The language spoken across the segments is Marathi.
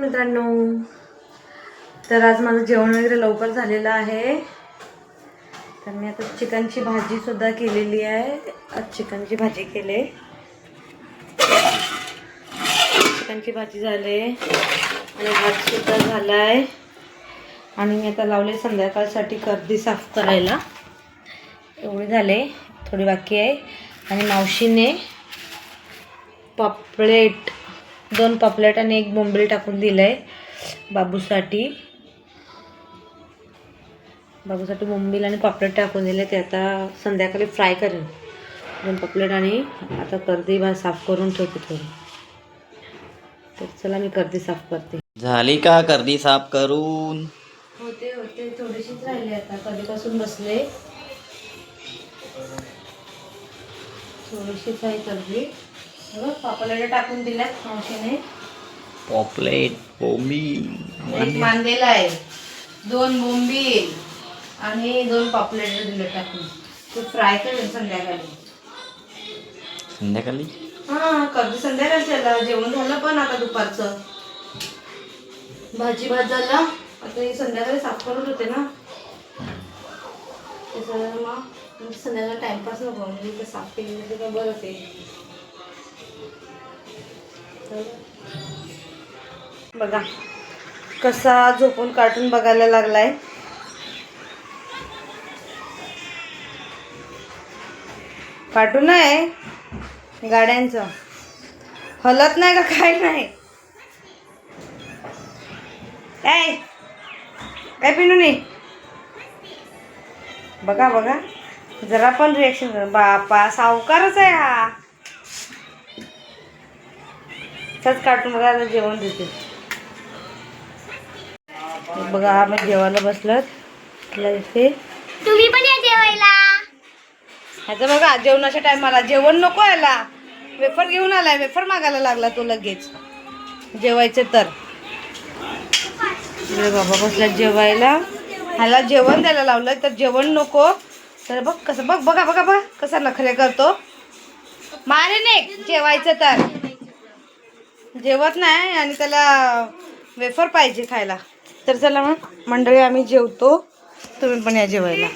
मित्रांनो. तर आज माझं जेवण वगैरे लवकर झालेलं आहे. तर मी आता चिकनची भाजी सुद्धा केलेली आहे. आज चिकनची भाजी केले. चिकनची भाजी झाले. आणि भात सुद्धा झाला आहे आणि मी आता लावले संध्याकाळसाठी गर्दी साफ करायला. एवढे झाले. थोडी बाकी आहे. आणि मावशीने पापलेट दोन पापलेट आणि एक बोंबील टाकून दिलं आहे बाबूसाठी. बाबूसाठी बोंबील आणि पापलेट टाकून दिले ते आता संध्याकाळी फ्राय करेन. दोन पापलेट आणि आता कर्दी भात साफ करून ठेवते थोडी. तर चला मी कर्दी साफ करते. झाली का कर्दी साफ करून? होते होते. थोडीशीच राहिली आता. कधीपासून बसले? थोडीशीच आहे कर्दी. बघ पापलेट टाकून दिल्यात मावशीने. पॉपलेट बोंबी एक मांदेला आहे दोन बोंबील आणि दोन पापलेट दिले टाकून. ते फ्राय करेन संध्याकाळी. संध्याकाळी? हा कधी संध्याकाळी झाला जेवण झालं पण आता दुपारचं. भाजी भात झाला. आता हे संध्याकाळी साफ करत होते ना. ते सगळं मग संध्याकाळी टाइमपास नको. म्हणजे साफ केलेलं ते काय बरं ते तर बघा कसा झोपून कार्टून बघायला लागलाय. कार्टून आहे गाड्यांचं. हलत नाही का काय नाही? काय काय पिनू नाही बघा बघा. जरा पण रिएक्शन बापा सावकारच आहे हा. त्याच कार्टून बघायला जेवण देते. बघा आम्ही जेवायला बसलं इथे. तुम्ही पण या जेवायला. ह्याचं बघा जेवणाच्या टायमाला जेवण नको याला. वेफर घेऊन आलाय वेफर मागायला लागला तो लगेच. जेवायचे तर. बाबा बसला जेवायला. ह्याला जेवण द्यायला लावलं तर जेवण नको. तर बघ कसं बघ बघा बघा बघा कसा नखरे करतो. मारे नाही जेवायचं तर. जेवत नाही आणि त्याला वेफर पाहिजे खायला. तर चला मग मंडळी आम्ही जेवतो. तुम्ही पण या जेवायला.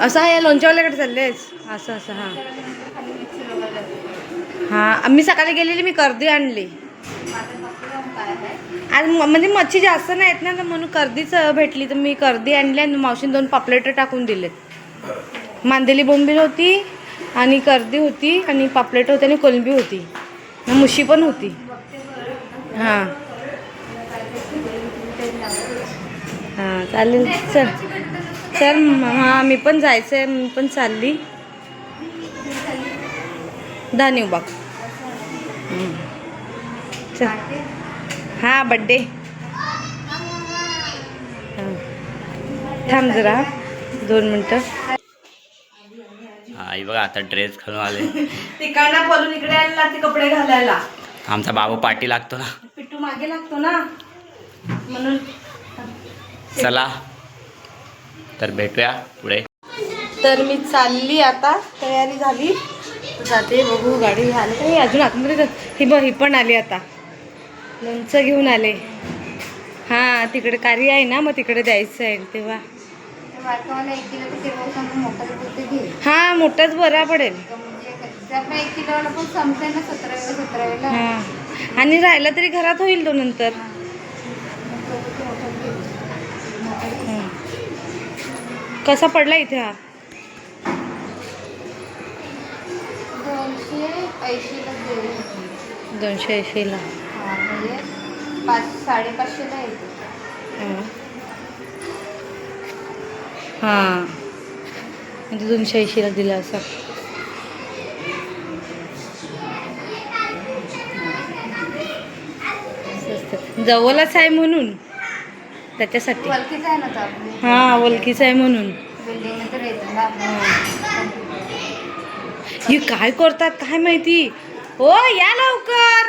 असं आहे या लोणच्यावाल्याकडे चाललेस? असं असं हां. हां मी सकाळी गेलेली मी कर्दी आणली. आज म्हणजे मच्छी जास्त नाही येत ना तर म्हणून कर्दीच भेटली. तर मी कर्दी आणली आणि मावशीने दोन पापलेट टाकून दिलेत. मांदेली बोंबील होती आणि कर्दी होती आणि पापलेट होती आणि कोलंबी होती. मुशी पण होती. हां. हां चालेल. सर सर हां मी पण जायचं आहे मी पण चालली. धानिवबाग बाग. चल. हां बड्डे थांब जरा. दोन मिनटं. आई बघा आता ड्रेस घालून आले. तिकडनं पळून इकडे आला ते कपडे घालायला. आमचा बाबू पाठी लागतो ना. पिट्टू मागे लागतो ना. म्हणून चला. तर भेटूया पुढे. तर मी चालली आता तयारी झाली. जाते बघू गाडी आली अजून? आतमध्ये ही बघ ही पण आली आता. लोणचं घेऊन आले. हां तिकडे कार्य आहे ना मग तिकडे द्यायचं आहे तेव्हा. हां मोठाच बरा पडेल. म्हणजे आणि राहिला तरी घरात होईल तो नंतर. कसा पडला इथे हा? दोनशे ऐंशीला म्हणजे पाच साडेपाचशेला येते. हां. म्हणजे दोनशे ऐंशीला दिला असं. जवळच आहे म्हणून. त्याच्यासाठी. हां ओळखीच आहे म्हणून. ही. काय करतात काय माहिती? हो या लवकर.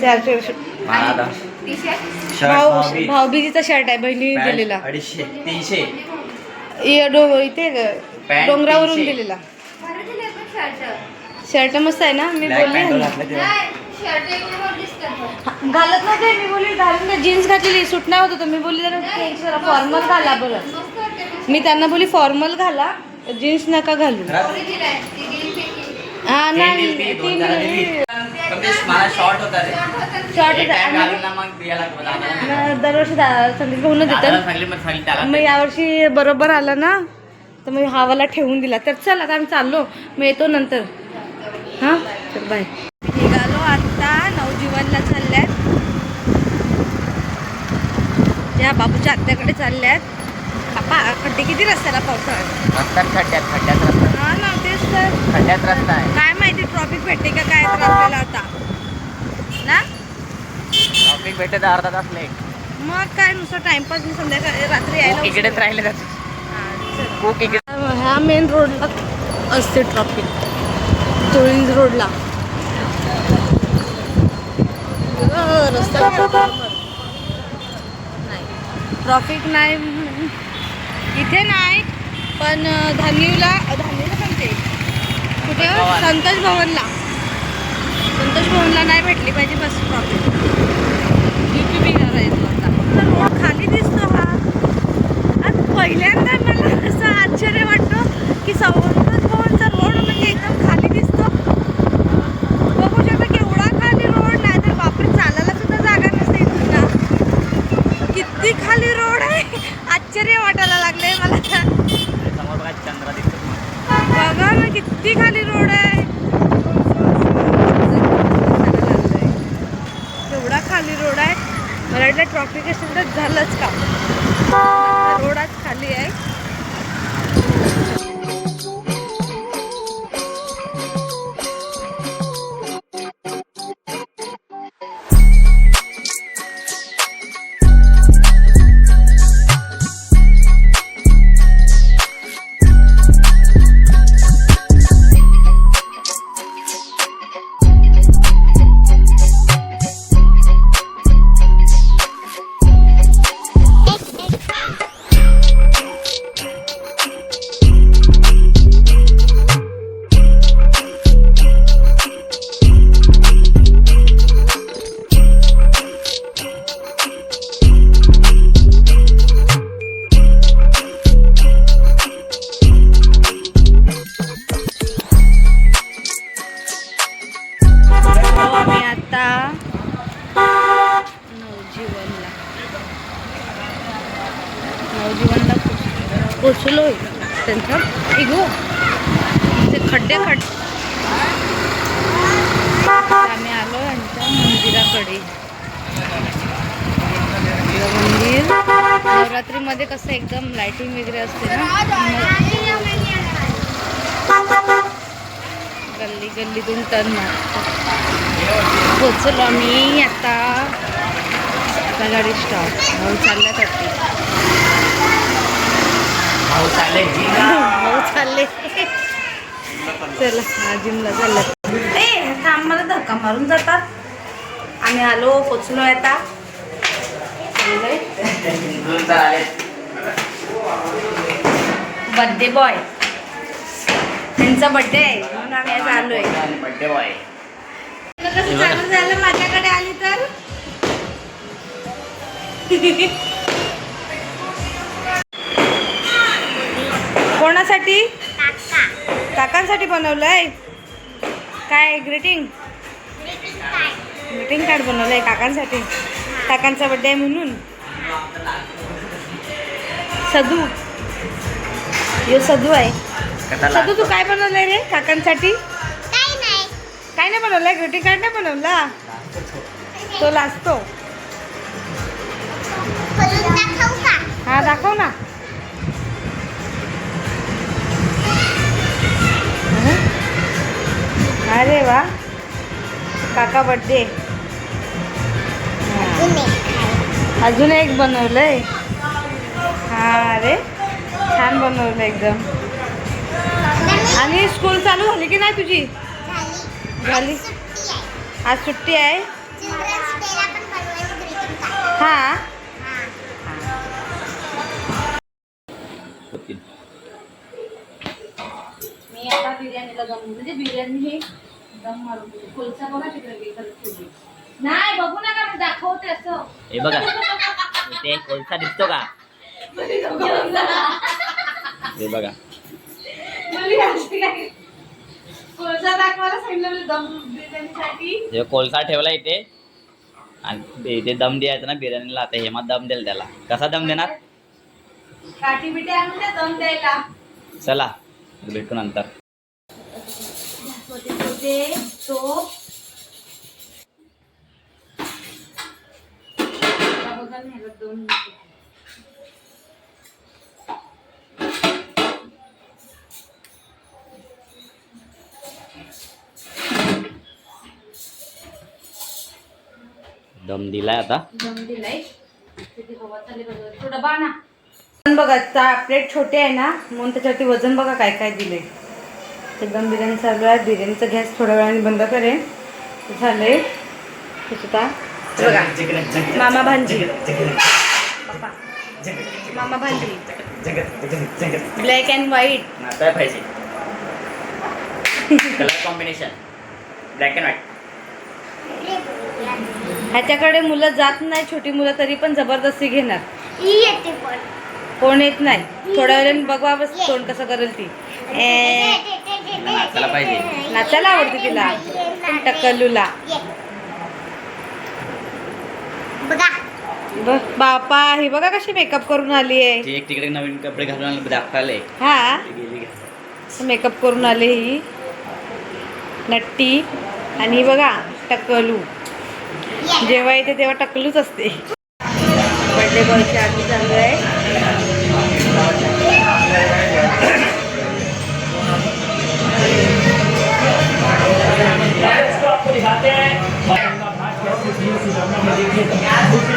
चारशे भाऊ भावी, भाऊबीजीचा शर्ट आहे बहिणीने पॅन्ट दिलेला. अडीचशे तीनशे. इथे डोंगरावरून. दिलेला. शर्ट. शर्ट मस्त आहे ना? मी बोलले. नाही घालत नव्हते मी बोलली घालून जीन्स घातलेली सूट नाही होत होतं मी बोलली जरा फॉर्मल घाला बरं. वाटते मी त्यांना बोली फॉर्मल घाला जीन्स नका घालू. नाही तीन मला शॉर्ट होता रे शॉर्ट होता. मग लागतं. न- दरवर्षी दा- संदीप देतात मग सांगितलं त्याला मग यावर्षी बरोबर आला ना तर मग हा वाला ठेवून दिला तर चल आता आम्ही चाललो मग येतो नंतर हां बाय निघालो आत्ता नवजीवनला चालल्यात या बाबूच्या आत्याकडे चालल्यात बापा खड्डे किती रस्त्याला पावसाळ्यात खड्ड्यात खड्ड्यात रस्ता खड्ड्यात रस्ता आहे. काय माहिती ट्रॉफिक भेटते का? काय तर आपल्याला आता ना? ट्रॉफिक भेटत अर्धा तास लेट मग काय नुसतं टाइमपास मी संध्याकाळी रात्री यायला इकडेच. राहिले जाते हा, चल. खूप इकडे. ह्या मेन रोडला असते ट्रॉफिक तुळींज रोडला अं, रस्ता नाही. ट्रॉफिक नाही म्हणून- इथे नाही पण अं, धानिवला सांगते कुठे. संतोष भवनला संतोष भवनला नाही भेटली पाहिजे बस ट्रॉफिक युपी बिहार आहे तो आता रोड खाली दिसतो हा आणि पहिल्यांदा मला असं आश्चर्य वाटतं की संतोष भवनचा रोड म्हणजे एकदम खाली दिसतो बघू शकता केवढा खाली रोड नाही तर बापरे चालायला सुद्धा जागा नसते इथून ना किती खाली रोड आहे आश्चर्य वाटायला लागले मला समोर बघा चंद्रा दिसतो तुम्हाला. बघा ना किती खाली रोड आहे केवढा खाली रोड आहे मला वाटलं तर झालंच का? रोडात खाली आहे. नवजीवनला पोचलो पोचलोय. त्यांच्या इगो. ते खड्डे खड्डे आम्ही आलो यांच्या मंदिराकडे. मंदिर. नवरात्रीमध्ये कसं एकदम लाईटिंग वगैरे असते ना? गल्ली गल्लीतून टर्न मारतो. पोचलो आम्ही आता. गाडी स्टॉप भाऊ चालल्या भाऊ चालले. जिमला. भाऊ चालले. चला हा जिमला चाललं. ए थांब मला धक्का मारून जातात आम्ही आलो पोचलो आता. बर्थडे बॉय त्यांचा बर्थडे आहे म्हणून आम्ही आज आलोय. बड्डे बॉय कसं चालू झालं? माझ्याकडे आली तर? कोणासाठी काकांसाठी बनवलंय? काय ग्रीटिंग ग्रीटिंग कार्ड बनवलंय काकांसाठी. काकांचा बर्थडे आहे म्हणून. सदू. यो सदू आहे. सदू तू काय बनवलंय रे काकांसाठी? काय नाही. बनवलंय? ग्रीटिंग कार्ड नाही बनवला? तो लाजतो. हा दाखव ना. अरे वा. काका बर्थडे अजून एक बनवलंय. हा अरे छान बनवलं एकदम. आणि स्कूल चालू झाली की नाही तुझी? झाली. आज सुट्टी आहे. हा. बिर्याणीला दम म्हणजे बिर्याणी हे दम मारून दिली. कोळसा बघा तिकडे ठेवली. नाही बघू नका मी दाखवते असं. हे बघा. इथे कोळसा दिसतो का? हे बघा. दाखवायला सांगितलं दम बिर्याणीसाठी. कोळसा ठेवला इथे. आणि इथे दम द्यायचा ना बिर्याणीला. आता हेमा दम द्याल त्याला. कसा दम देणार? काठी बिटी आणून दम द्यायला. चला. भेटू नंतर. तुझे तो बघा ह्याला दोन मिनिटं. दम दिलाय आता. दम दिलाय. किती हवा चालली बघा. तो डबा ना. वजन बघा चा प्लेट छोटे आहे ना म्हणून त्याच्यावरती वजन बघा काय काय दिले एकदम बिर्याणी चालू आहे. बिर्याणीचा गॅस थोड्या वेळाने बंद करेन. झालंय. त्याच्यात बघा. मामा भांजी. मामा भांजी ब्लॅक अँड व्हाईट. पाहिजे. Colour combination. Black and white. ह्याच्याकडे मुलं जात नाही. छोटी मुलं तरी पण जबरदस्ती घेणार. येते पण. कोण येत नाही. थोड्या वेळाने बघा बस कोण कसं करेल ती. नाचायला पाहिजे. नाचायला आवडते तिला. टक्कलूला बघ. बापा ही बघा कशी मेकअप करून आली आहे. एक तिकडे नवीन कपडे घालून दाखवायला. हा? मेकअप करून आले ही. नट्टी. आणि बघा टक्कलू जेव्हा येते तेव्हा टक्कलूच असते. बर्थडे बॉयची आरती चालू आहे. Obrigado.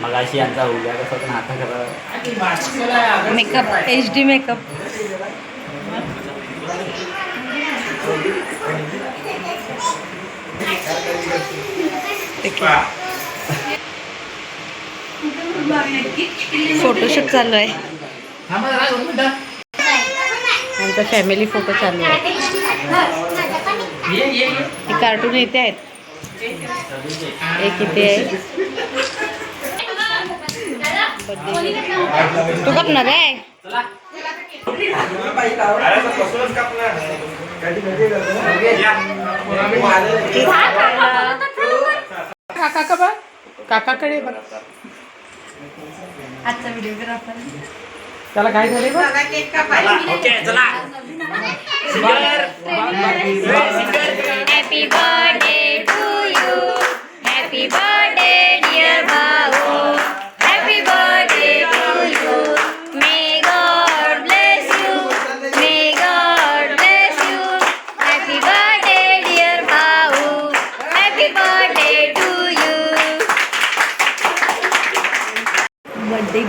मग अशी यांचा उद्या कसं पण हाता करा makeup H D makeup. Photoshoot चालू आहे. आमचा फॅमिली फोटो चालू आहे. हे कार्टून इथे आहेत. एक इथे आहे. तू कापणार आहे. काका का बघ काकाकडे बघ आजचा व्हिडिओग्राफर त्याला काय झाले बघ ओके चला happy birthday to you happy birthday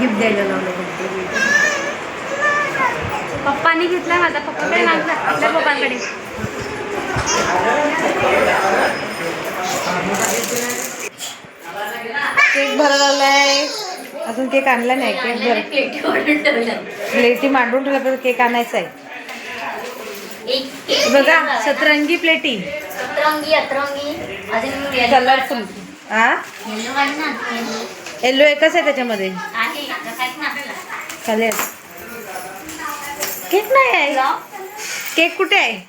gift द्यायला लावलं गिफ्ट पप्पांनी घेतलाय माझा पप्पाकडे मागला आपल्या पप्पांकडे. केक भरायला आलाय. अजून केक आणला नाही केक भर प्लेटी मांडून ठेवला तर केक आणायचा आहे. बघा सतरंगी प्लेटी. अतरंगी कलरफुल हा. येल्लो एकच आहे त्याच्यामध्ये. खाली केक नाही आहे. केक कुठे आहे?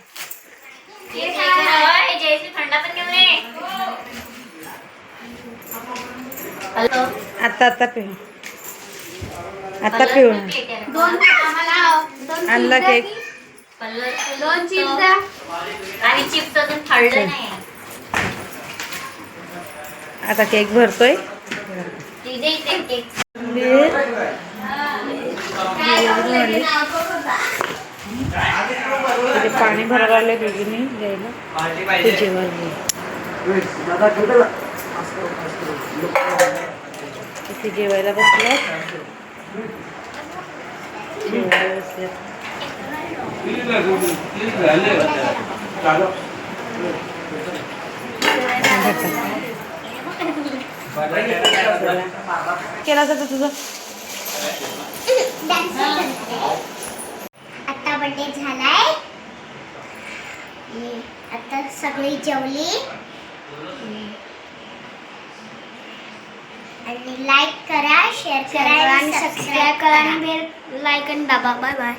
आता आता पिऊ आता पिऊ दोन आम्हाला आणला केक दोन चिप्स आणि चिप्स अजून खाल्लं नाही. आता केक भरतोय. केक. तिथे पाणी भरायला आले दोघींनी द्यायला. ते जेवण तिथे जेवायला बसल्यात. जेवायला बसल्यात. केला जातं तुझं? आता बर्थडे झालाय. आता सगळी जेवली. आणि लाईक करा शेअर करा आणि सबस्क्राईब करा आणि लाईक आणि दाबा. Bye bye